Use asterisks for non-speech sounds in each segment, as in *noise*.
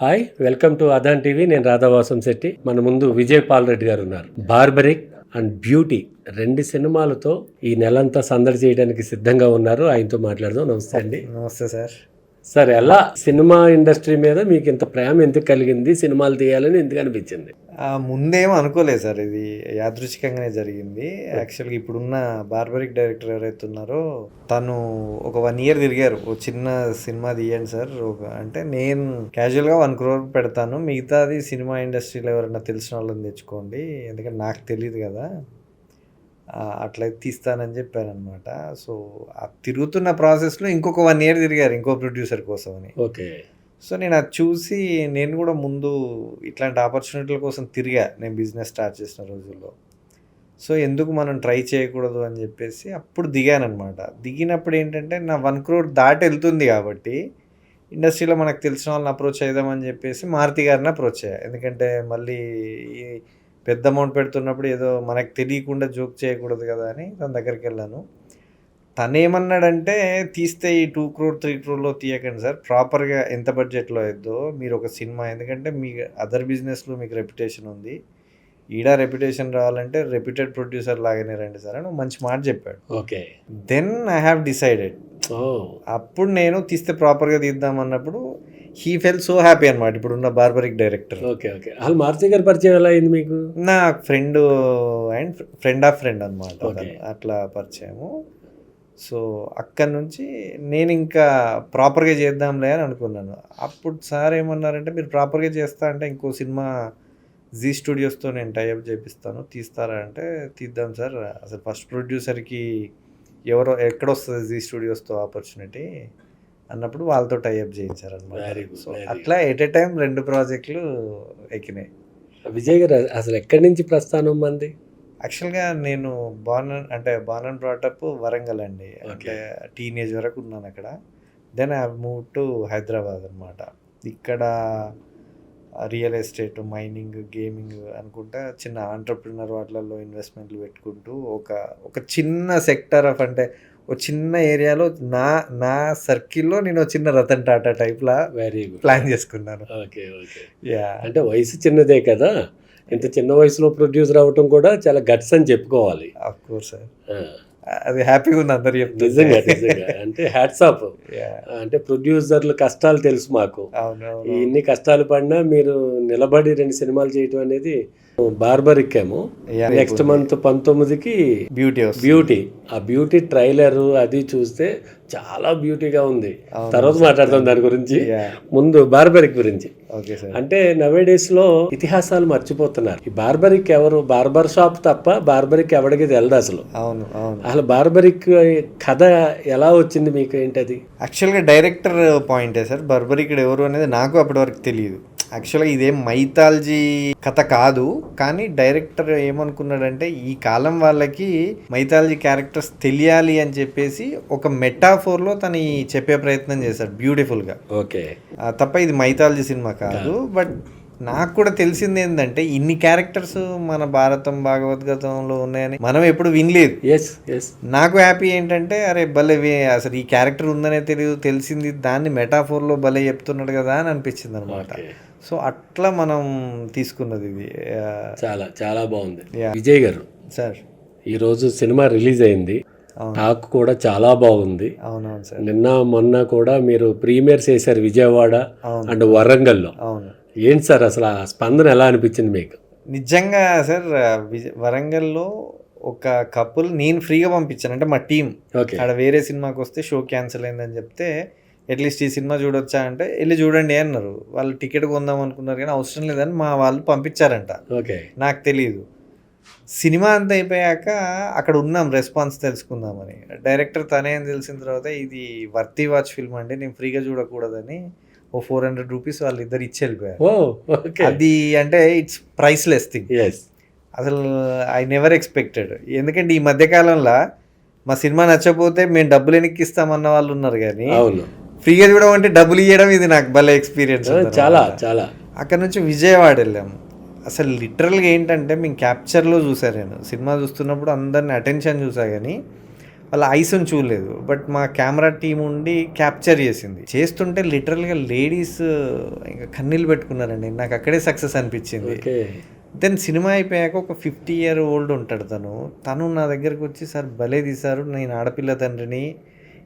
Hi welcome to Aadhan TV నేను రాధావాసం శెట్టి. మన ముందు విజయ్ పాల్ రెడ్డి గారు ఉన్నారు. బార్బరిక్ అండ్ బ్యూటీ రెండు సినిమాలతో ఈ నెలంతా సందడి చేయడానికి సిద్ధంగా ఉన్నారు. ఆయనతో మాట్లాడదాం. నమస్తే అండి. నమస్తే సార్. సార్ ఎలా సినిమా ఇండస్ట్రీ మీద మీకు ఇంత ప్రేమ ఎందుకు కలిగింది? సినిమాలు తీయాలని ఎందుకు అనిపించింది? ముందేం అనుకోలేదు సార్ ఇది. యాదృచ్ఛికంగానే జరిగింది. యాక్చువల్గా ఇప్పుడున్న బార్బరిక్ డైరెక్టర్ ఎవరైతే ఉన్నారో తను ఒక వన్ ఇయర్ తిరిగారు. ఓ చిన్న సినిమా తీయండి సార్. ఒక అంటే నేను క్యాజువల్గా వన్ క్రోర్ పెడతాను. మిగతాది సినిమా ఇండస్ట్రీలో ఎవరైనా తెలిసిన వాళ్ళని తెచ్చుకోండి. ఎందుకంటే నాకు తెలియదు కదా. ఆ, అట్లయితే తీస్తానని చెప్పారనమాట సో ఆ తిరుగుతున్న ప్రాసెస్లో ఇంకొక వన్ ఇయర్ తిరిగారు ఇంకో ప్రొడ్యూసర్ కోసం అని ఓకే. సో నేను అది చూసి నేను కూడా ముందు ఇట్లాంటి ఆపర్చునిటీల కోసం తిరిగా నేను బిజినెస్ స్టార్ట్ చేసిన రోజుల్లో. సో ఎందుకు మనం ట్రై చేయకూడదు అని చెప్పేసి అప్పుడు దిగానమాట దిగినప్పుడు ఏంటంటే నా వన్ క్రోర్ దాటి వెళ్తుంది కాబట్టి ఇండస్ట్రీలో మనకు తెలిసిన వాళ్ళని అప్రోచ్ అయిదామని చెప్పేసి మారుతి గారిని అప్రోచ్ అయ్యా. ఎందుకంటే మళ్ళీ పెద్ద అమౌంట్ పెడుతున్నప్పుడు ఏదో మనకు తెలియకుండా జోక్ చేయకూడదు కదా అని తన దగ్గరికి వెళ్ళాను. తను ఏమన్నాడంటే తీస్తే ఈ టూ క్రోర్ త్రీ క్రోర్లో తీయకండి సార్. ప్రాపర్గా ఎంత బడ్జెట్లో అయిద్దో మీరు ఒక సినిమా ఎందుకంటే మీ అదర్ బిజినెస్లో మీకు రెప్యుటేషన్ ఉంది. ఈడ రెప్యుటేషన్ రావాలంటే రెప్యూటెడ్ ప్రొడ్యూసర్ లాగానే రండి సార్ అని మంచి మాట చెప్పాడు. Okay. Then I have decided అప్పుడు నేను తీస్తే ప్రాపర్గా తీద్దాం అన్నప్పుడు హీ ఫెల్ సో హ్యాపీ అనమాట ఇప్పుడున్న బార్బరిక్ డైరెక్టర్ ఓకే ఓకే అసలు మారుతి గారి పరిచయం ఎలా అయింది మీకు? నా friend and friend of friend అనమాట. అట్లా పరిచయము. సో అక్కడి నుంచి నేను ఇంకా ప్రాపర్గా చేద్దాంలే అని అనుకున్నాను. అప్పుడు సార్ ఏమన్నారంటే మీరు ప్రాపర్గా చేస్తా అంటే ఇంకో సినిమా జీ స్టూడియోస్తో నేను టైఅప్ చేపిస్తాను. తీస్తారా అంటే తీద్దాం సార్. అసలు ఫస్ట్ ప్రొడ్యూసర్కి ఎవరో ఎక్కడొస్తుంది జీ స్టూడియోస్తో ఆపర్చునిటీ అన్నప్పుడు వాళ్ళతో టైఅప్ చేయించారనమాట సో అట్లా ఎట్ ఎ టైం రెండు ప్రాజెక్టులు ఎక్కినాయి. విజయ్ గారు అసలు ఎక్కడి నుంచి ప్రస్థానం మంది? యాక్చువల్గా నేను బాన్ అంటే బాన్ అండ్ బ్రాటప్ వరంగల్ అండి. అంటే టీనేజ్ వరకు ఉన్నాను అక్కడ. Then I move to Hyderabad అనమాట ఇక్కడ రియల్ ఎస్టేట్ మైనింగ్ గేమింగ్ అనుకుంటా చిన్న ఆంటర్ప్రినర్ వాటిలలో ఇన్వెస్ట్మెంట్లు పెట్టుకుంటూ ఒక ఒక చిన్న సెక్టర్ ఆఫ్ అంటే ఒక చిన్న ఏరియాలో నా నా సర్కిల్లో నేను చిన్న రతన్ టాటా టైప్లా వెరీ గుడ్ ప్లాన్ చేసుకున్నాను. Okay okay. యా. అంటే వయసు చిన్నదే కదా? ఇంత చిన్న వయసులో ప్రొడ్యూసర్ అవటం కూడా చాలా గట్స్ అని చెప్పుకోవాలి. కోర్స్ అది హ్యాపీగా ఉంది అందరు నిజంగా నిజంగా. అంటే హ్యాట్స్ ఆఫ్. అంటే ప్రొడ్యూసర్ల కష్టాలు తెలుసు మాకు. ఇన్ని కష్టాలు పడినా మీరు నిలబడి రెండు సినిమాలు చేయటం అనేది బార్బరిక్ ఏమో Yeah, నెక్స్ట్ మంత్ పంతొమ్మిదికి బ్యూటీ బ్యూటీ. ఆ బ్యూటీ ట్రైలర్ అది చూస్తే చాలా బ్యూటీగా ఉంది. తర్వాత మాట్లాడదాం దాని గురించి. ముందు బార్బరిక్ గురించి. అంటే నవేడేస్లో ఇతిహాసాలు మర్చిపోతున్నారు. ఈ బార్బరిక్ ఎవరు? బార్బర్ షాప్ తప్ప బార్బరిక్ ఎవడికి తెలియదు అసలు. అసలు బార్బరిక్ కథ ఎలా వచ్చింది మీకు ఏంటది? యాక్చువల్గా డైరెక్టర్ పాయింటే సార్ బర్బర్ ఇక్కడ ఎవరు అనేది నాకు అప్పటి వరకు తెలియదు. యాక్చువల్గా ఇదేం మైథాలజీ కథ కాదు కానీ డైరెక్టర్ ఏమనుకున్నాడంటే ఈ కాలం వాళ్ళకి మైథాలజీ క్యారెక్టర్స్ తెలియాలి అని చెప్పేసి ఒక మెటాఫోర్లో తను చెప్పే ప్రయత్నం చేశాడు బ్యూటిఫుల్గా. ఓకే. తప్ప ఇది మైథాలజీ సినిమా కాదు బట్ నాకు కూడా తెలిసింది ఏంటంటే ఇన్ని క్యారెక్టర్స్ మన భారతం భాగవద్గతంలో ఉన్నాయని మనం ఎప్పుడు వినలేదు. ఎస్ ఎస్ నాకు హ్యాపీ ఏంటంటే అరే భలే అసలు ఈ క్యారెక్టర్ ఉందనే తెలియదు తెలిసింది దాన్ని మెటాఫోర్లో భలే చెప్తున్నాడు కదా అని అనిపించింది అనమాట సో అట్లా మనం తీసుకున్నది ఇది. చాలా చాలా బాగుంది. విజయ్ గారు సార్. ఈ రోజు సినిమా రిలీజ్ అయింది. టాక్ కూడా చాలా బాగుంది. అవునవును సార్. నిన్న మొన్న కూడా మీరు ప్రీమియర్స్ చేశారు విజయవాడ అండ్ వరంగల్లో. అవును. ఏంటి సార్ అసలు ఆ స్పందన ఎలా అనిపించింది మీకు? నిజంగా సార్ వరంగల్లో ఒక కపుల్ నేను ఫ్రీగా పంపించాను. అంటే మా టీం ఓకే. అక్కడ వేరే సినిమాకి వస్తే షో క్యాన్సిల్ అయిందని చెప్తే అట్లీస్ట్ ఈ సినిమా చూడొచ్చా అంటే వెళ్ళి చూడండి అన్నారు. వాళ్ళు టికెట్ కొందాం అనుకున్నారు కానీ అవసరం లేదని మా వాళ్ళు పంపించారంట. ఓకే. నాకు తెలియదు సినిమా అంతా అయిపోయాక అక్కడ ఉన్నాం రెస్పాన్స్ తెలుసుకుందామని. డైరెక్టర్ తనే అని తెలిసిన తర్వాత ఇది వర్తీ వాచ్ ఫిల్మ్ అండి నేను ఫ్రీగా చూడకూడదని ఓ ఫోర్ హండ్రెడ్ రూపీస్ వాళ్ళు ఇద్దరు ఇచ్చి వెళ్ళిపోయారు. అది అంటే ఇట్స్ ప్రైస్లెస్ థింగ్. ఎస్ అసలు ఐ నెవర్ ఎక్స్పెక్టెడ్. ఎందుకంటే ఈ మధ్యకాలంలో మా సినిమా నచ్చకపోతే మేము డబ్బులు వెనక్కి ఇస్తామన్న వాళ్ళు ఉన్నారు కానీ ఫ్రీగా చూడడం అంటే డబ్బులు ఇవ్వడం ఇది నాకు భలే ఎక్స్పీరియన్స్ చాలా చాలా. అక్కడ నుంచి విజయవాడ వెళ్ళాము. అసలు లిటరల్గా ఏంటంటే మేము క్యాప్చర్లో చూసా నేను. సినిమా చూస్తున్నప్పుడు అందరిని అటెన్షన్ చూసా కానీ వాళ్ళ ఐస్ని చూడలేదు. బట్ మా కెమెరా టీం ఉండి క్యాప్చర్ చేసింది. చేస్తుంటే లిటరల్గా లేడీస్ ఇంకా కన్నీళ్ళు పెట్టుకున్నారండి. నాకు అక్కడే సక్సెస్ అనిపించింది. దెన్ సినిమా అయిపోయాక ఒక ఫిఫ్టీ ఇయర్ ఓల్డ్ ఉంటాడు తను. తను నా దగ్గరకు వచ్చి సార్ భలే తీశారు. నేను ఆడపిల్ల తండ్రిని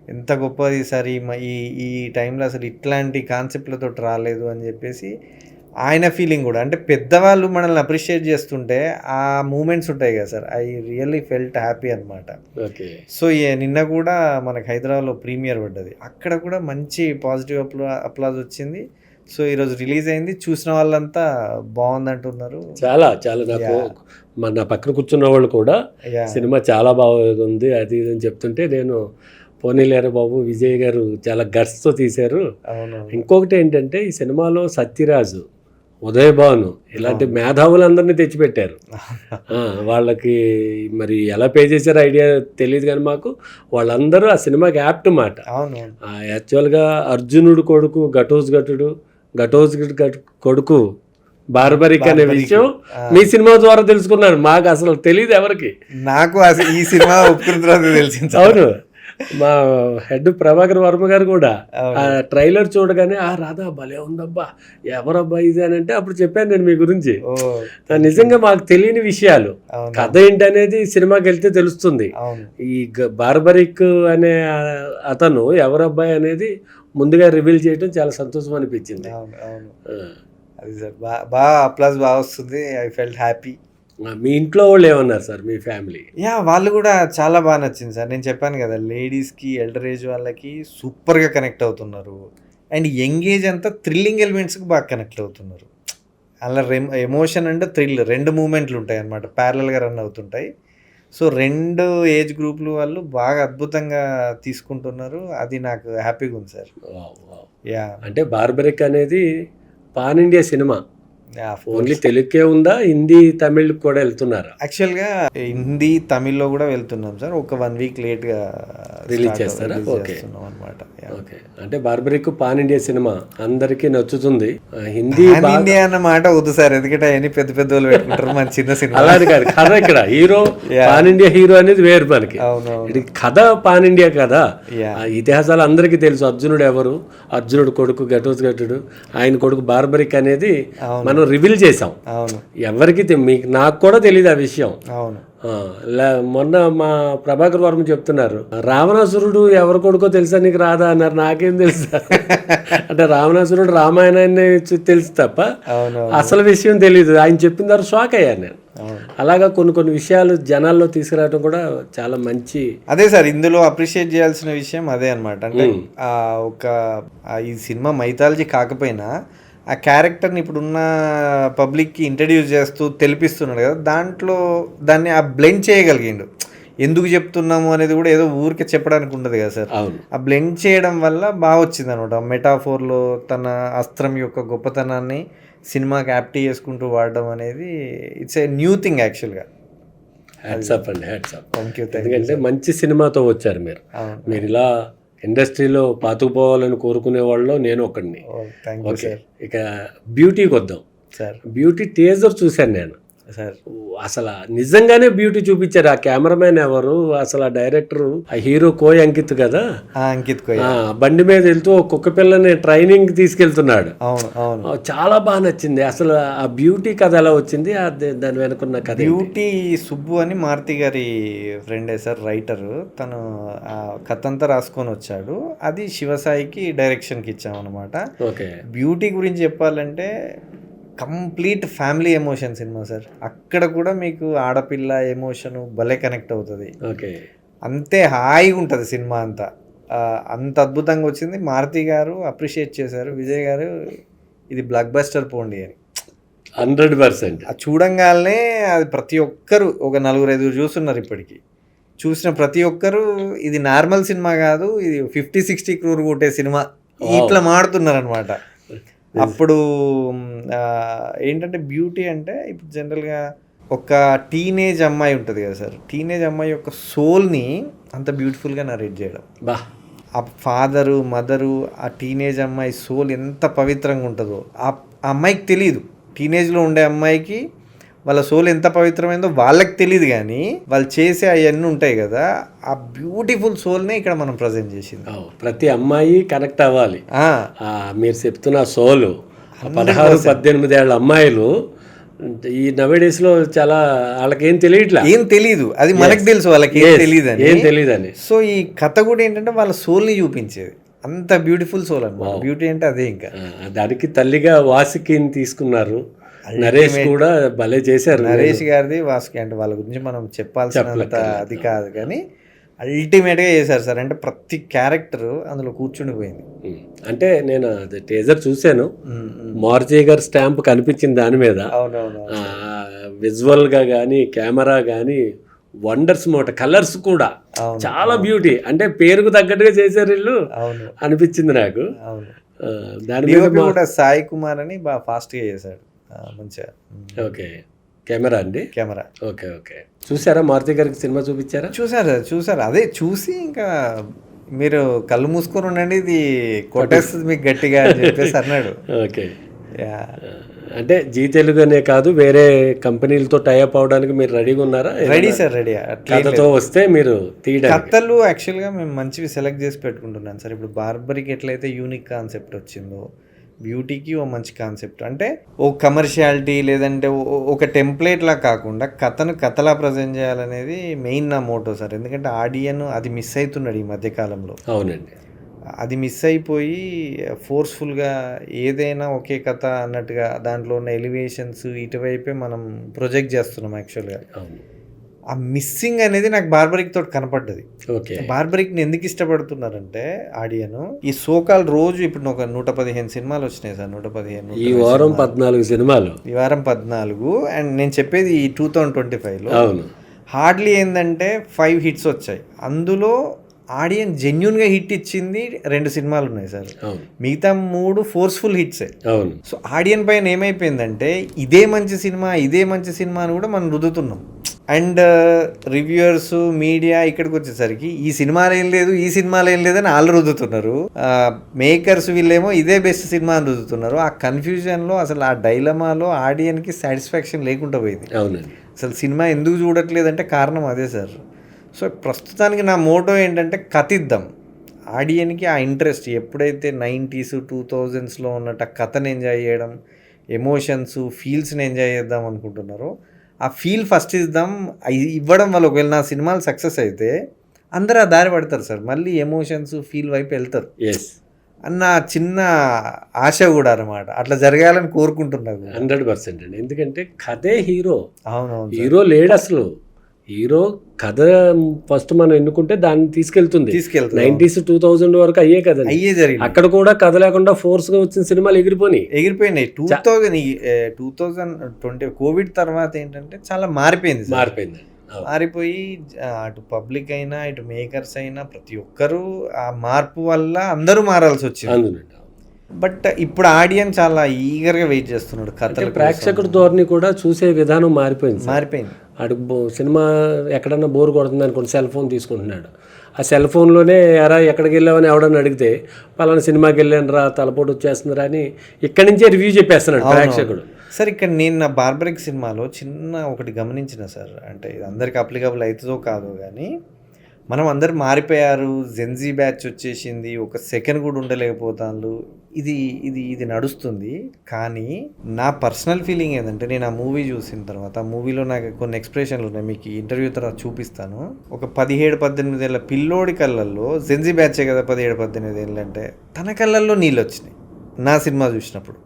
ఎంత గొప్ప తీశారు ఈ ఈ ఈ టైంలో అసలు ఇట్లాంటి కాన్సెప్ట్లతో రాలేదు అని చెప్పేసి ఆయన ఫీలింగ్ కూడా. అంటే పెద్దవాళ్ళు మనల్ని అప్రిషియేట్ చేస్తుంటే ఆ మూమెంట్స్ ఉంటాయి కదా sir. I really felt happy అనమాట ఓకే. సో నిన్న కూడా మనకి హైదరాబాద్లో ప్రీమియర్ పడ్డది. అక్కడ కూడా మంచి పాజిటివ్ అప్లా అప్లాజ్ వచ్చింది. సో ఈరోజు రిలీజ్ అయింది. చూసిన వాళ్ళంతా బాగుంది అంటున్నారు చాలా చాలా నాకు మన పక్కన కూర్చున్న వాళ్ళు కూడా సినిమా చాలా బాగుంది అది ఇది అని చెప్తుంటే నేను పోనీలేరు బాబు విజయ్ గారు చాలా గట్స్తో తీశారు. అవును. ఇంకొకటి ఏంటంటే ఈ సినిమాలో సత్యరాజు ఉదయ్ భాను ఇలాంటి మేధావులందరినీ తెచ్చిపెట్టారు. *laughs* ఆ, వాళ్ళకి మరి ఎలా పే చేశారో ఐడియా తెలియదు కానీ మాకు వాళ్ళందరూ ఆ సినిమాకి యాప్ట్ మాట. యాక్చువల్గా అర్జునుడు కొడుకు ఘటోజ్ ఘటుడు ఘటోజ్ ఘట్ కొడుకు బార్బరిక్ అనే. విషయం. మీ సినిమా ద్వారా తెలుసుకున్నాను మాకు అసలు తెలియదు ఎవరికి. నాకు అసలు ఈ సినిమా ఒప్పుకున్న తర్వాత తెలిసింది. అవును. మా హెడ్ ప్రభాకర్ వర్మ గారు కూడా. ఆ ట్రైలర్ చూడగానే ఆ రాధా భలే ఉందబ్బా. ఎవరబ్బా ఇది? అని అంటే అప్పుడు చెప్పాను నేను మీ గురించి. నిజంగా మాకు తెలియని విషయాలు. కథ ఏంటనేది సినిమాకి వెళ్తే తెలుస్తుంది. ఈ బార్బరిక్ అనే అతను ఎవరబ్బాయి అనేది ముందుగా రివీల్ చేయడం చాలా సంతోషం అనిపించింది. అది సార్ బాగా ప్లస్ బాగా వస్తుంది. I felt happy. మీ ఇంట్లో వాళ్ళు ఏమన్నారు సార్ మీ ఫ్యామిలీ? యా వాళ్ళు కూడా చాలా బాగా నచ్చింది సార్. నేను చెప్పాను కదా లేడీస్కి ఎల్డర్ ఏజ్ వాళ్ళకి సూపర్గా కనెక్ట్ అవుతున్నారు. అండ్ యంగ్ ఏజ్ అంతా థ్రిల్లింగ్ ఎలిమెంట్స్కి బాగా కనెక్ట్ అవుతున్నారు. అలా రెమ్ ఎమోషన్ అండ్ థ్రిల్ రెండు మూమెంట్లు ఉంటాయి అన్నమాట. ప్యారలల్గా రన్ అవుతుంటాయి. సో రెండు ఏజ్ గ్రూపులు వాళ్ళు బాగా అద్భుతంగా తీసుకుంటున్నారు. అది నాకు హ్యాపీగా ఉంది సార్. యా. అంటే బార్బరిక్ అనేది పాన్ ఇండియా సినిమా. ఓన్లీ తెలుగుకే ఉందా? హిందీ తమిళ్ కూడా వెళ్తున్నారా? యాక్చువల్గా హిందీ తమిళ్ళో కూడా వెళ్తున్నాం సార్. ఒక వన్ వీక్ లేట్గా Release చేస్తారా? Okay. అనమాట ఓకే. అంటే బార్బరిక్ పాన్ ఇండియా సినిమా అందరికీ నచ్చుతుంది. హిందీ ఇండియా అన్న మాట వద్దు సార్. ఎందుకంటే అవన్నీ పెద్ద పెద్ద వాళ్ళు పెట్టుకుంటారు. మన చిన్న సినిమా. అలానే కాదు. కథ ఇక్కడ. హీరో. పాన్ ఇండియా హీరో అనేది వేరు మనకి. ఇది కథ పాన్ ఇండియా కదా. ఇతిహాసాలు అందరికీ తెలుసు. అర్జునుడు ఎవరు? అర్జునుడు కొడుకు ఘటోజ్ ఘటుడు ఆయన కొడుకు బార్బరిక్ అనేది అవును. మనం రివీల్ చేసాం అవును. ఎవరికి మీకు నాకు కూడా తెలియదు ఆ విషయం. అవును. మొన్న మా ప్రభాకర్ వర్మ చెప్తున్నారు రావణాసురుడు ఎవరి కొడుకో తెలుసా నీకు రాదా? అన్నారు. నాకేం తెలుసా. *laughs* అంటే రావణాసురుడు రామాయణాన్ని తెలుసు తప్ప అసలు విషయం తెలియదు ఆయన చెప్పిన తర్వాత షాక్ అయ్యాను నేను. అలాగా కొన్ని కొన్ని విషయాలు జనాల్లో తీసుకురావడం కూడా చాలా మంచి అదే సార్ ఇందులో అప్రిషియేట్ చేయాల్సిన విషయం అదే అనమాట అంటే ఒక ఈ సినిమా మైథాలజీ కాకపోయినా ఆ క్యారెక్టర్ని ఇప్పుడున్న పబ్లిక్కి ఇంట్రడ్యూస్ చేస్తూ తెలిపిస్తున్నాడు కదా దాంట్లో దాన్ని ఆ బ్లెండ్ చేయగలిగిండు. ఎందుకు చెప్తున్నాము అనేది కూడా ఏదో ఊరికే చెప్పడానికి ఉండదు కదా సార్. ఆ బ్లెండ్ చేయడం వల్ల బాగా వచ్చింది అనమాట మెటాఫోర్లో తన అస్త్రం యొక్క గొప్పతనాన్ని సినిమాకి యాప్టీ చేసుకుంటూ వాడడం అనేది ఇట్స్ ఏ న్యూ థింగ్ యాక్చువల్గా హ్యాట్సప్ అండి హ్యాట్సప్ థ్యాంక్ యూ ఎందుకంటే మంచి సినిమాతో వచ్చారు మీరు. మీరు ఇలా ఇండస్ట్రీలో పాతుకుపోవాలని కోరుకునే వాళ్ళలో నేను ఒకడిని. ఓకే సార్ ఇక బ్యూటీకి వద్దాం. సార్ బ్యూటీ టేజర్ చూశాను నేను. సార్ అసలు నిజంగానే బ్యూటీ చూపించారు. ఆ కెమెరామెన్ ఎవరు? అసలు ఆ డైరెక్టర్ ఆ హీరో కోయ్ అంకిత్ కదా? ఆ, అంకిత్ కోయ్ బండి మీద వెళ్తూ ఒక కుక్క పిల్లని ట్రైనింగ్ తీసుకెళ్తున్నాడు. అవును అవును. ఆ, చాలా బాగా నచ్చింది. అసలు ఆ బ్యూటీ కథ ఎలా వచ్చింది? దాని వెనుకున్న కథ? బ్యూటీ సుబ్బు అని మారుతి గారి ఫ్రెండే సార్ రైటర్ తను ఆ కథ అంతా రాసుకొని వచ్చాడు. అది శివసాయికి డైరెక్షన్కి ఇచ్చామన్నమాట. ఓకే. బ్యూటీ గురించి చెప్పాలంటే complete family emotion cinema sir. అక్కడ కూడా మీకు ఆడపిల్ల ఎమోషన్ భలే కనెక్ట్ అవుతుంది. ఓకే. అంతే హాయిగా ఉంటుంది సినిమా అంతా. అంత అద్భుతంగా వచ్చింది. మారుతి గారు అప్రిషియేట్ చేశారు. విజయ్ గారు ఇది బ్లాక్ బస్టర్ పోండి అని. Hundred percent. అది చూడంగానే అది ప్రతి ఒక్కరు ఒక నలుగురు ఐదుగురు చూస్తున్నారు ఇప్పటికి. చూసిన ప్రతి ఒక్కరు ఇది నార్మల్ సినిమా కాదు ఇది ఫిఫ్టీ సిక్స్టీ క్రూర్ కొట్టే సినిమా. ఇట్లా మాడుతున్నారు అనమాట అప్పుడు ఏంటంటే బ్యూటీ అంటే ఇప్పుడు జనరల్గా ఒక టీనేజ్ అమ్మాయి ఉంటుంది కదా సార్ టీనేజ్ అమ్మాయి యొక్క సోల్ని అంత బ్యూటిఫుల్గా నరేట్ చేయడం. బా. ఆ ఫాదరు మదరు ఆ టీనేజ్ అమ్మాయి సోల్ ఎంత పవిత్రంగా ఉంటుందో. ఆ అమ్మాయికి తెలియదు టీనేజ్లో ఉండే అమ్మాయికి వాళ్ళ సోల్ ఎంత పవిత్రమైందో వాళ్ళకి తెలియదు కానీ వాళ్ళు చేసే అవన్నీ ఉంటాయి కదా ఆ బ్యూటిఫుల్ సోల్నే ఇక్కడ మనం ప్రజెంట్ చేసింది. ప్రతి అమ్మాయి కనెక్ట్ అవ్వాలి. మీరు చెప్తున్న సోలు పదహారు పద్దెనిమిది ఏళ్ళ అమ్మాయిలు ఈ నవేడేస్లో చాలా వాళ్ళకేం తెలియట్లా? ఏం తెలీదు. అది మనకు తెలుసు వాళ్ళకి ఏం తెలియదు ఏం తెలియదని సో ఈ కథ కూడా ఏంటంటే వాళ్ళ సోల్ని చూపించేది. అంత బ్యూటిఫుల్ సోల్ అన్నమాట. బ్యూటీ అంటే అదే ఇంకా. దానికి తల్లిగా వాసికిని తీసుకున్నారు. నరేష్ కూడా భలే చేశారు. నరేష్ గారిది వాసుకి అంటే వాళ్ళ గురించి మనం చెప్పాల్సినంత అది కాదు కానీ అల్టిమేట్గా చేశారు సార్. అంటే ప్రతి క్యారెక్టర్ అందులో కూర్చుండిపోయింది. అంటే నేను అది టేజర్ చూశాను. మార్జీ గారి స్టాంప్ కనిపించింది దాని మీద. అవునవును. విజువల్గా కానీ కెమెరా కానీ వండర్స్ మాట కలర్స్ కూడా. చాలా బ్యూటీ అంటే పేరుకు తగ్గట్టుగా చేశారు వీళ్ళు. అవును. అనిపించింది నాకు. దాని మీద కూడా సాయి కుమార్ అని బాగా ఫాస్ట్గా చేశాడు. మంచిగా ఓకే. కెమెరా అండి? కెమెరా. Okay okay. చూసారా మారుతి గారికి సినిమా చూపించారా? చూసారు సార్ చూసారు. అదే చూసి ఇంకా మీరు కళ్ళు మూసుకొని ఉండండి ఇది కొట్టేస్తుంది మీకు గట్టిగా అని చెప్పేసి అన్నాడు. *laughs* ఓకే. అంటే జీ తెలుగు అనే కాదు వేరే కంపెనీలతో టైఅప్ అవడానికి మీరు రెడీగా ఉన్నారా? Ready sir ready. కథతో వస్తే మీరు కథలు యాక్చువల్గా మేము మంచివి సెలెక్ట్ చేసి పెట్టుకుంటున్నాం సార్. ఇప్పుడు బార్బరీకి ఎట్లయితే యూనిక్ కాన్సెప్ట్ వచ్చిందో బ్యూటీకి ఓ మంచి కాన్సెప్ట్. అంటే ఓ కమర్షియాలిటీ లేదంటే ఒక టెంప్లేట్ లా కాకుండా కథను కథలా ప్రజెంట్ చేయాలనేది మెయిన్ నా మోటో సార్. ఎందుకంటే ఆడియన్ అది మిస్ అవుతున్నాడు ఈ మధ్య కాలంలో అవునండి. అది మిస్ అయిపోయి ఫోర్స్ఫుల్గా ఏదైనా ఒకే కథ అన్నట్టుగా దాంట్లో ఉన్న ఎలివేషన్స్ ఇటువైపే మనం ప్రొజెక్ట్ చేస్తున్నాం యాక్చువల్గా. అవును. ఆ మిస్సింగ్ అనేది నాకు బార్బరిక్ తోటి కనపడ్డది. ఓకే. బార్బరిక్ని ఎందుకు ఇష్టపడుతున్నారంటే ఆడియన్ ఈ సోకాల్ రోజు ఇప్పుడు ఒక నూట పదిహేను సినిమాలు వచ్చినాయి సార్ నూట పదిహేను ఈ వారం పద్నాలుగు సినిమాలు. ఈ వారం పద్నాలుగు అండ్ నేను చెప్పేది ఈ టూ థౌజండ్ ట్వంటీ ఫైవ్లో అవును. హార్డ్లీ ఏంటంటే ఫైవ్ హిట్స్ వచ్చాయి. అందులో ఆడియన్ జెన్యున్గా హిట్ ఇచ్చింది రెండు సినిమాలు ఉన్నాయి సార్. మిగతా మూడు ఫోర్స్ఫుల్ హిట్సే సో ఆడియన్ పైన ఏమైపోయిందంటే ఇదే మంచి సినిమా ఇదే మంచి సినిమా అని కూడా మనం రుద్దుతున్నాం. అండ్ రివ్యూయర్స్ మీడియా ఇక్కడికి వచ్చేసరికి ఈ సినిమాలు ఏం లేదు ఈ సినిమాలు ఏం లేదని వాళ్ళు రుద్దుతున్నారు. మేకర్స్ వీళ్ళేమో ఇదే బెస్ట్ సినిమా అని రుద్దుతున్నారు. ఆ కన్ఫ్యూజన్లో అసలు ఆ డైలమాలో ఆడియన్కి సాటిస్ఫాక్షన్ లేకుండా పోయింది. అసలు సినిమా ఎందుకు చూడట్లేదంటే కారణం అదే సార్. సో ప్రస్తుతానికి నా మోటో ఏంటంటే కథిద్దాం. ఆడియన్కి ఆ ఇంట్రెస్ట్ ఎప్పుడైతే నైంటీస్ టూ థౌజండ్స్లో ఉన్నట్టు ఆ కథను ఎంజాయ్ చేయడం ఎమోషన్స్ ఫీల్స్ని ఎంజాయ్ చేద్దాం అనుకుంటున్నారో ఆ ఫీల్ ఫస్ట్ ఇద్దాం. ఇవ్వడం వల్ల ఒకవేళ నా సినిమాలు సక్సెస్ అయితే అందరూ ఆ దారి పడతారు సార్. మళ్ళీ ఎమోషన్స్ ఫీల్ వైపు వెళ్తారు. ఎస్ అన్న చిన్న ఆశ కూడా అనమాట అట్లా జరగాలని కోరుకుంటున్నాను. హండ్రెడ్ పర్సెంట్ అండి. ఎందుకంటే కథే హీరో. అవునవును హీరో లేడు అసలు. హీరో కథ ఫస్ట్ మనం ఎన్నుకుంటే దాన్ని తీసుకెళ్తుంది. తీసుకెళ్తాం నైన్టీస్ టూ థౌజండ్ వరకు అయ్యే కదండి అయ్యే జరిగింది. అక్కడ కూడా కథ లేకుండా ఫోర్స్గా వచ్చిన సినిమాలు ఎగిరిపోయి ఎగిరిపోయినాయి. Two thousand two thousand twenty Covid తర్వాత ఏంటంటే చాలా మారిపోయింది. మారిపోయింది. మారిపోయి అటు పబ్లిక్ అయినా ఇటు మేకర్స్ అయినా ప్రతి ఒక్కరూ ఆ మార్పు వల్ల అందరూ మారాల్సి వచ్చింది. బట్ ఇప్పుడు ఆడియన్ చాలా ఈగర్గా వెయిట్ చేస్తున్నాడు కథలు ప్రేక్షకుడి ధోరణి కూడా చూసే విధానం మారిపోయింది. మారిపోయింది. ఆడు బో- సినిమా ఎక్కడన్నా బోర్ కొడుతుంది అనుకోండి సెల్ ఫోన్ తీసుకుంటున్నాడు. ఆ సెల్ ఫోన్లోనే ఎరా ఎక్కడికి వెళ్ళావని ఎవడన్నా అడిగితే పలానా సినిమాకి వెళ్ళాను రా తలపోటు వచ్చేస్తుందిరా అని ఇక్కడి నుంచే రివ్యూ చెప్పేస్తున్నాడు ప్రేక్షకుడు. సార్ ఇక్కడ నేను నా బార్బరిక్ సినిమాలో చిన్న ఒకటి గమనించిన సార్. అంటే ఇది అందరికి అప్లికబుల్ అవుతుందో కాదో కానీ మనం అందరు మారిపోయారు జెన్జీ బ్యాచ్ వచ్చేసింది ఒక సెకండ్ కూడా ఉండలేకపోతాను ఇది ఇది ఇది నడుస్తుంది కానీ నా పర్సనల్ ఫీలింగ్ ఏంటంటే నేను ఆ మూవీ చూసిన తర్వాత ఆ మూవీలో నాకు కొన్ని ఎక్స్ప్రెషన్లు ఉన్నాయి మీకు ఇంటర్వ్యూ తర్వాత చూపిస్తాను. ఒక పదిహేడు పద్దెనిమిది ఏళ్ళ పిల్లోడి కళ్ళల్లో జెన్జీ బ్యాచే కదా పదిహేడు పద్దెనిమిది ఏళ్ళంటే తన కళ్ళల్లో నీళ్ళు వచ్చినాయి నా సినిమా చూసినప్పుడు.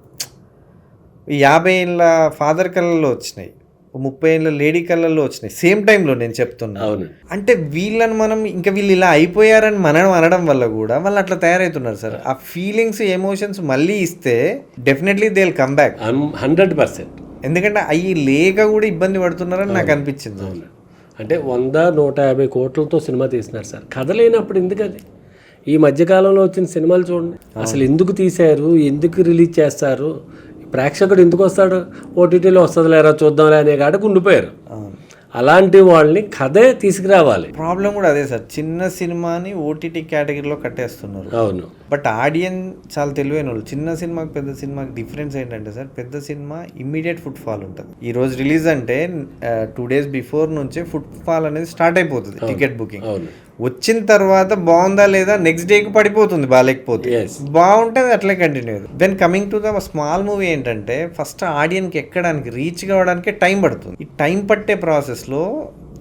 యాభై ఏళ్ళ ఫాదర్ కళ్ళల్లో వచ్చినాయి. ముప్పై ఏళ్ళ లేడీ కళ్ళల్లో వచ్చినాయి. సేమ్ టైంలో నేను చెప్తున్నా. అవును. అంటే వీళ్ళని మనం ఇంకా వీళ్ళు ఇలా అయిపోయారని మనం అనడం వల్ల కూడా వాళ్ళు అట్లా తయారవుతున్నారు సార్. ఆ ఫీలింగ్స్ ఎమోషన్స్ మళ్ళీ ఇస్తే definitely they come back hundred percent ఎందుకంటే అవి లేక కూడా ఇబ్బంది పడుతున్నారని నాకు అనిపించింది అంటే వంద నూట యాభై కోట్లతో సినిమా తీసినారు సార్. కథ లేనప్పుడు ఎందుకది ఈ మధ్యకాలంలో వచ్చిన సినిమాలు చూడండి. అసలు ఎందుకు తీశారు? ఎందుకు రిలీజ్ చేస్తారు? ప్రేక్షకుడు ఎందుకు వస్తాడు? ఓటీటీలో వస్తుంది లేరా చూద్దాంలే అనే కాడకు ఉండిపోయారు. అలాంటి వాళ్ళని కథే తీసుకురావాలి. ప్రాబ్లం కూడా అదే సార్. చిన్న సినిమాని ఓటీటీ కేటగిరీలో కట్టేస్తున్నారు. అవును. బట్ ఆడియన్ చాలా తెలివైన వాళ్ళు. చిన్న సినిమాకి పెద్ద సినిమాకి డిఫరెన్స్ ఏంటంటే సార్ పెద్ద సినిమా ఇమ్మీడియట్ ఫుట్ ఫాల్ ఉంటుంది. ఈ రోజు రిలీజ్ అంటే టూ డేస్ బిఫోర్ నుంచే ఫుట్ ఫాల్ అనేది స్టార్ట్ అయిపోతుంది టికెట్ బుకింగ్. వచ్చిన తర్వాత బాగుందా లేదా నెక్స్ట్ డేకి పడిపోతుంది బాగాలేకపోతే. బాగుంటుంది అట్లే continue then coming to the small movie ఏంటంటే ఫస్ట్ ఆడియన్కి ఎక్కడానికి రీచ్ కావడానికి టైం పడుతుంది. ఈ టైం పట్టే ప్రాసెస్లో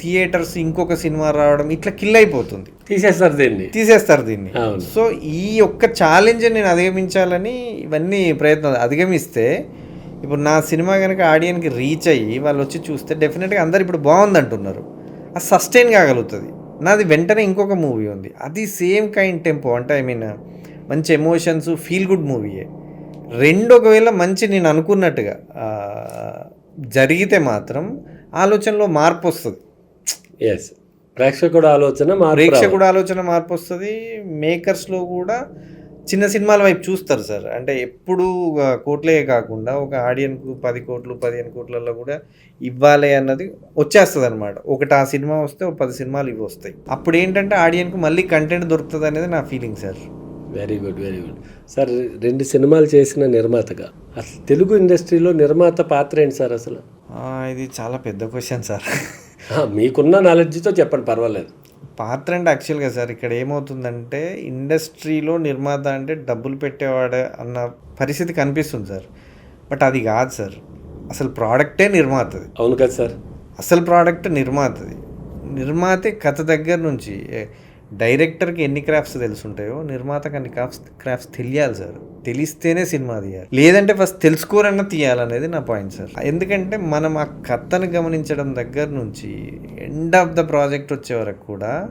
థియేటర్స్ ఇంకొక సినిమా రావడం ఇట్లా కిల్ అయిపోతుంది. తీసేస్తారు దీన్ని. తీసేస్తారు దీన్ని. సో ఈ ఒక్క ఛాలెంజ్ నేను అధిగమించాలని ఇవన్నీ ప్రయత్నం అధిగమిస్తే ఇప్పుడు నా సినిమా కనుక ఆడియన్కి రీచ్ అయ్యి వాళ్ళు వచ్చి చూస్తే డెఫినెట్గా అందరు ఇప్పుడు బాగుంది అంటున్నారు అది సస్టైన్ కాగలుగుతుంది. నాది వెంటనే ఇంకొక మూవీ ఉంది. అది సేమ్ కైండ్ టెంపో. అంటే ఐ మీన్ మంచి ఎమోషన్స్ ఫీల్ గుడ్ మూవీయే. రెండు ఒకవేళ మంచి నేను అనుకున్నట్టుగా జరిగితే మాత్రం ఆలోచనలో మార్పు వస్తుంది. ఎస్ ప్రేక్షకుడు ఆలోచన. ప్రేక్షకుడు ఆలోచన మార్పు వస్తుంది. మేకర్స్లో కూడా చిన్న సినిమాల వైపు చూస్తారు సార్. అంటే ఎప్పుడు కోట్లే కాకుండా ఒక ఆడియన్కు పది కోట్లు పదిహేను కోట్లలో కూడా ఇవ్వాలి అన్నది వచ్చేస్తుంది అనమాట ఒకటి ఆ సినిమా వస్తే ఒక పది సినిమాలు ఇవి వస్తాయి. అప్పుడు ఏంటంటే ఆడియన్కు మళ్ళీ కంటెంట్ దొరుకుతుంది అనేది నా feeling sir. Very good very good. Sir రెండు సినిమాలు చేసిన నిర్మాతగా అసలు తెలుగు ఇండస్ట్రీలో నిర్మాత పాత్ర ఏంటి సార్ అసలు? ఆ, ఇది చాలా పెద్ద క్వశ్చన్ సార్. మీకున్న నాలెడ్జ్తో చెప్పండి పర్వాలేదు. పాత్ర అంటే యాక్చువల్గా సార్ ఇక్కడ ఏమవుతుందంటే ఇండస్ట్రీలో నిర్మాత అంటే డబ్బులు పెట్టేవాడు అన్న పరిస్థితి కనిపిస్తుంది సార్. బట్ అది కాదు సార్. అసలు ప్రోడక్టే నిర్మాతది. అవును కదా సార్. అసలు ప్రోడక్ట్ నిర్మాతది. నిర్మాతే కథ దగ్గర నుంచి డైరెక్టర్కి ఎన్ని క్రాఫ్ట్స్ తెలుసుంటాయో నిర్మాతకి అన్ని క్రాఫ్ట్స్ క్రాఫ్ట్స్ తెలియాలి సార్. తెలిస్తేనే సినిమా తీయాలి. లేదంటే ఫస్ట్ తెలుసుకోరన్నా తీయాలనేది నా పాయింట్ సార్. ఎందుకంటే మనం ఆ కథను గమనించడం దగ్గర నుంచి ఎండ్ ఆఫ్ ద ప్రాజెక్ట్ వచ్చే వరకు కూడా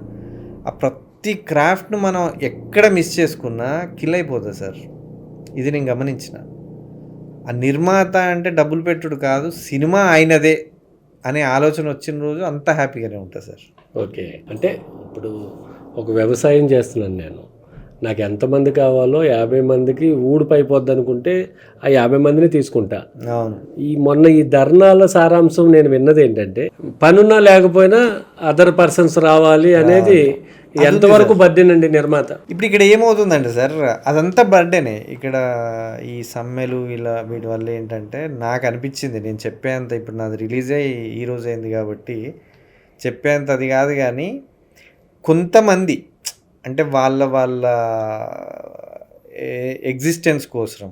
ఆ ప్రతి క్రాఫ్ట్ను మనం ఎక్కడ మిస్ చేసుకున్నా కిల్ అయిపోతుంది సార్. ఇది నేను గమనించిన. ఆ నిర్మాత అంటే డబ్బులు పెట్టుడు కాదు సినిమా అయినదే అనే ఆలోచన వచ్చిన రోజు అంత హ్యాపీగానే ఉంటుంది సార్. ఓకే. అంటే ఇప్పుడు ఒక వ్యవసాయం చేస్తున్నాను నేను. నాకు ఎంతమంది కావాలో యాభై మందికి ఊడిపైపోద్ది అనుకుంటే ఆ యాభై మందిని తీసుకుంటా. అవును. ఈ మొన్న ఈ ధర్నాల సారాంశం నేను విన్నది ఏంటంటే పనున్నా లేకపోయినా అదర్ పర్సన్స్ రావాలి అనేది ఎంతవరకు బద్దెనండి నిర్మాత? ఇప్పుడు ఇక్కడ ఏమవుతుందంటే సార్? అదంతా బర్త్డేనే. ఇక్కడ ఈ సమ్మెలు ఇలా వీటి వల్ల ఏంటంటే నాకు అనిపించింది నేను చెప్పేంత ఇప్పుడు నాది రిలీజ్ అయ్యి ఈ రోజు అయింది కాబట్టి చెప్పేంత అది కాదు కానీ కొంతమంది అంటే వాళ్ళ వాళ్ళ ఎగ్జిస్టెన్స్ కోసం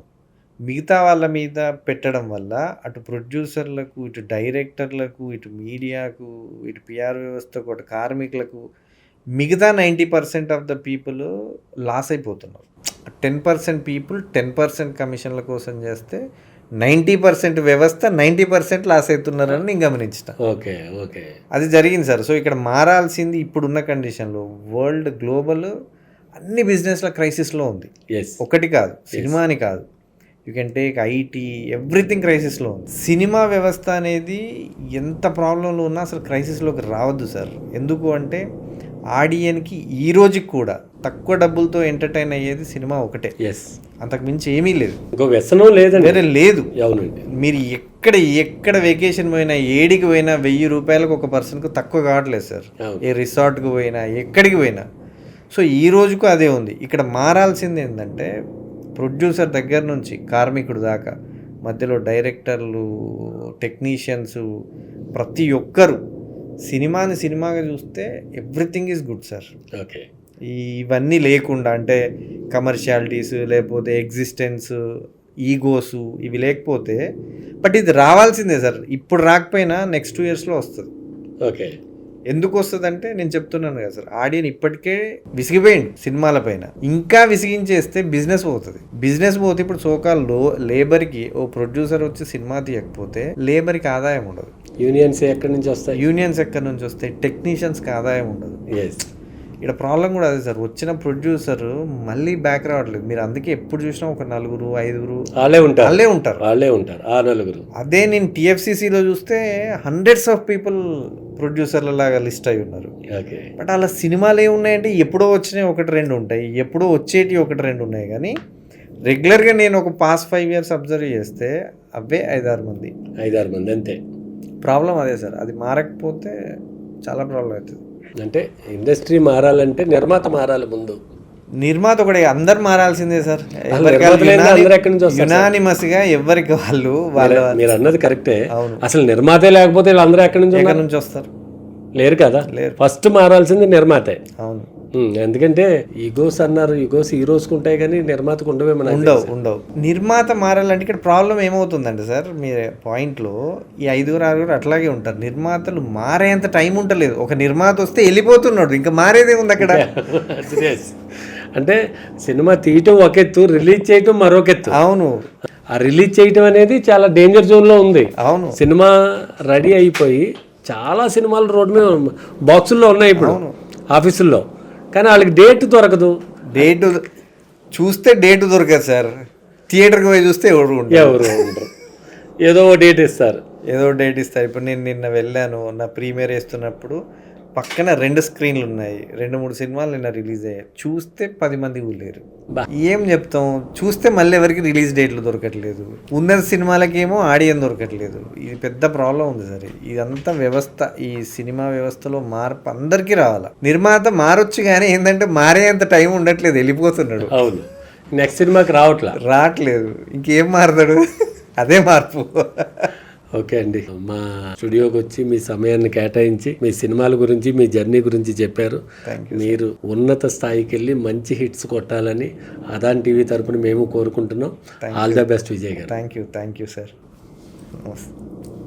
మిగతా వాళ్ళ మీద పెట్టడం వల్ల అటు ప్రొడ్యూసర్లకు ఇటు డైరెక్టర్లకు ఇటు మీడియాకు ఇటు పిఆర్ వ్యవస్థకు అటు కార్మికులకు మిగతా ninety percent of the people loss అయిపోతున్నారు. Ten percent people ten percent కమిషన్ల కోసం చేస్తే నైంటీ పర్సెంట్ వ్యవస్థ నైంటీ పర్సెంట్ లాస్ అవుతున్నారని నేను గమనించిన. Okay okay. అది జరిగింది సార్. సో ఇక్కడ మారాల్సింది ఇప్పుడున్న కండిషన్లో వరల్డ్ గ్లోబల్ అన్ని బిజినెస్ల క్రైసిస్లో ఉంది. ఒకటి కాదు సినిమా అని కాదు. You can take it everything క్రైసిస్లో ఉంది. సినిమా వ్యవస్థ అనేది ఎంత ప్రాబ్లంలో ఉన్నా అసలు క్రైసిస్లోకి రావద్దు సార్. ఎందుకు అంటే ఆడియన్కి ఈ రోజుకి కూడా తక్కువ డబ్బులతో ఎంటర్టైన్ అయ్యేది సినిమా ఒకటే. ఎస్ అంతకు మించి ఏమీ లేదు. ఇంకో వ్యసనం లేదండి. వేరే లేదు. అవునండి. మీరు ఎక్కడ ఎక్కడ వెకేషన్ పోయినా ఏడికి పోయినా వెయ్యి రూపాయలకు ఒక పర్సన్కు తక్కువ కావట్లేదు సార్. ఏ రిసార్ట్కి పోయినా ఎక్కడికి పోయినా. సో ఈ రోజుకు అదే ఉంది. ఇక్కడ మారాల్సింది ఏంటంటే ప్రొడ్యూసర్ దగ్గర నుంచి కార్మికుడు దాకా మధ్యలో డైరెక్టర్లు టెక్నీషియన్స్ ప్రతి ఒక్కరు సినిమాని సినిమాగా చూస్తే everything is good sir. Okay. ఇవన్నీ లేకుండా అంటే కమర్షియాలిటీస్ లేకపోతే ఎగ్జిస్టెన్స్ ఈగోస్ ఇవి లేకపోతే బట్ ఇది రావాల్సిందే సార్. ఇప్పుడు రాకపోయినా నెక్స్ట్ టూ ఇయర్స్లో వస్తుంది. ఓకే. ఎందుకు వస్తుంది అంటే నేను చెప్తున్నాను కదా సార్. ఆడియన్ ఇప్పటికే విసిగిపోయింది సినిమాల పైన. ఇంకా విసిగించేస్తే బిజినెస్ పోతుంది. బిజినెస్ పోతే ఇప్పుడు సోకాల్లో లేబర్కి ఓ ప్రొడ్యూసర్ వచ్చి సినిమా తీయకపోతే లేబర్కి ఆదాయం ఉండదు. యూనియన్స్ ఎక్కడి నుంచి వస్తాయి? యూనియన్స్ ఎక్కడి నుంచి వస్తాయి? టెక్నీషియన్స్కి ఆదాయం ఉండదు. ఎస్ ఇక్కడ ప్రాబ్లం కూడా అదే సార్. వచ్చిన ప్రొడ్యూసర్ మళ్ళీ బ్యాక్ రావట్లేదు. మీరు అందుకే ఎప్పుడు చూసినా ఒక నలుగురు ఐదుగురు వాళ్ళే ఉంటారు. వాళ్ళే ఉంటారు. వాళ్ళే ఉంటారు. ఆ నలుగురు. అదే నేను టీఎఫ్సిసిలో చూస్తే హండ్రెడ్స్ ఆఫ్ పీపుల్ ప్రొడ్యూసర్ల లాగా లిస్ట్ అయి ఉన్నారు. ఓకే. బట్ అలా సినిమాలు ఏమున్నాయంటే ఎప్పుడో వచ్చినాయి ఒకటి రెండు ఉంటాయి. ఎప్పుడో వచ్చేటి ఒకటి రెండు ఉన్నాయి. కానీ రెగ్యులర్గా నేను ఒక పాస్ట్ ఫైవ్ ఇయర్స్ అబ్జర్వ్ చేస్తే అవే ఐదారు మంది. ఐదారు మంది అంతే. ప్రాబ్లం అదే సార్. అది మారకపోతే చాలా ప్రాబ్లం అవుతుంది. అంటే ఇండస్ట్రీ మారాలంటే నిర్మాత మారాలి ముందు. నిర్మాత ఒకటి అందరు మారాల్సిందే సార్. నిర్మాతలు ఏంటి? అందరూ ఎక్కడి నుంచి వస్తారు యునానిమస్గా ఎవరికి వాళ్ళు వాళ్ళ మీరు అన్నది కరెక్టే. అసలు నిర్మాతే లేకపోతే వీళ్ళందరూ ఎక్కడి నుంచి ఎక్కడి నుంచి వస్తారు? లేరు కదా? లేరు. ఫస్ట్ మారాల్సింది నిర్మాతే. అవును. ఎందుకంటే ఈగోస్ అన్నారు ఈగోస్ హీరోస్కి ఉంటాయి కానీ నిర్మాతకు ఉండవే మన ఉండవు ఉండవు. నిర్మాత మారాలంటే ఇక్కడ ప్రాబ్లం ఏమవుతుందంటే సార్? మీ పాయింట్లో ఈ ఐదుగురు ఆరుగురు అట్లాగే ఉంటారు. నిర్మాతలు మారేంత టైం ఉంటలేదు ఒక నిర్మాత వస్తే వెళ్ళిపోతున్నాడు. ఇంకా మారేదే ఉంది అక్కడ. *laughs* అంటే సినిమా తీయటం ఒక ఎత్తు రిలీజ్ చేయటం మరొక ఎత్తు అవును. ఆ రిలీజ్ చేయటం అనేది చాలా డేంజర్ జోన్లో ఉంది. అవును. సినిమా రెడీ అయిపోయి చాలా సినిమాలు రోడ్డు మీద బాక్సుల్లో ఉన్నాయి ఇప్పుడు. ఆఫీసుల్లో కానీ వాళ్ళకి డేట్ దొరకదు. డేటు చూస్తే డేటు దొరకదు సార్. థియేటర్కి పోయి చూస్తే ఎవరు. ఎవరు ఉండరు. ఏదో డేట్ ఇస్తారు. ఏదో డేట్ ఇస్తారు. ఇప్పుడు నేను నిన్న వెళ్ళాను నా ప్రీమియర్ వేస్తున్నప్పుడు పక్కన రెండు స్క్రీన్లు ఉన్నాయి. రెండు మూడు సినిమాలు నిన్న రిలీజ్ అయ్యాయి. చూస్తే పది మంది లేరు బా. ఏం చెప్తాం? చూస్తే మళ్ళీ ఎవరికి రిలీజ్ డేట్లు దొరకట్లేదు. ఉన్న సినిమాలకేమో ఆడియన్ దొరకట్లేదు. ఇది పెద్ద ప్రాబ్లం ఉంది సరే. ఇదంతా వ్యవస్థ. ఈ సినిమా వ్యవస్థలో మార్పు అందరికీ రావాలి? నిర్మాత మారొచ్చు కానీ ఏంటంటే మారేంత టైం ఉండట్లేదు. వెళ్ళిపోతున్నాడు. అవును. నెక్స్ట్ సినిమాకి రావట్లా? రావట్లేదు. ఇంకేం మారతాడు? అదే మార్పు. ఓకే అండి. మా స్టూడియోకి వచ్చి మీ సమయాన్ని కేటాయించి మీ సినిమాల గురించి మీ జర్నీ గురించి చెప్పారు. మీరు ఉన్నత స్థాయికి వెళ్ళి మంచి హిట్స్ కొట్టాలని అదాన్ టీవీ తరపున మేము కోరుకుంటున్నాం. ఆల్ ద బెస్ట్ విజయ్ గారు. Thank you thank you sir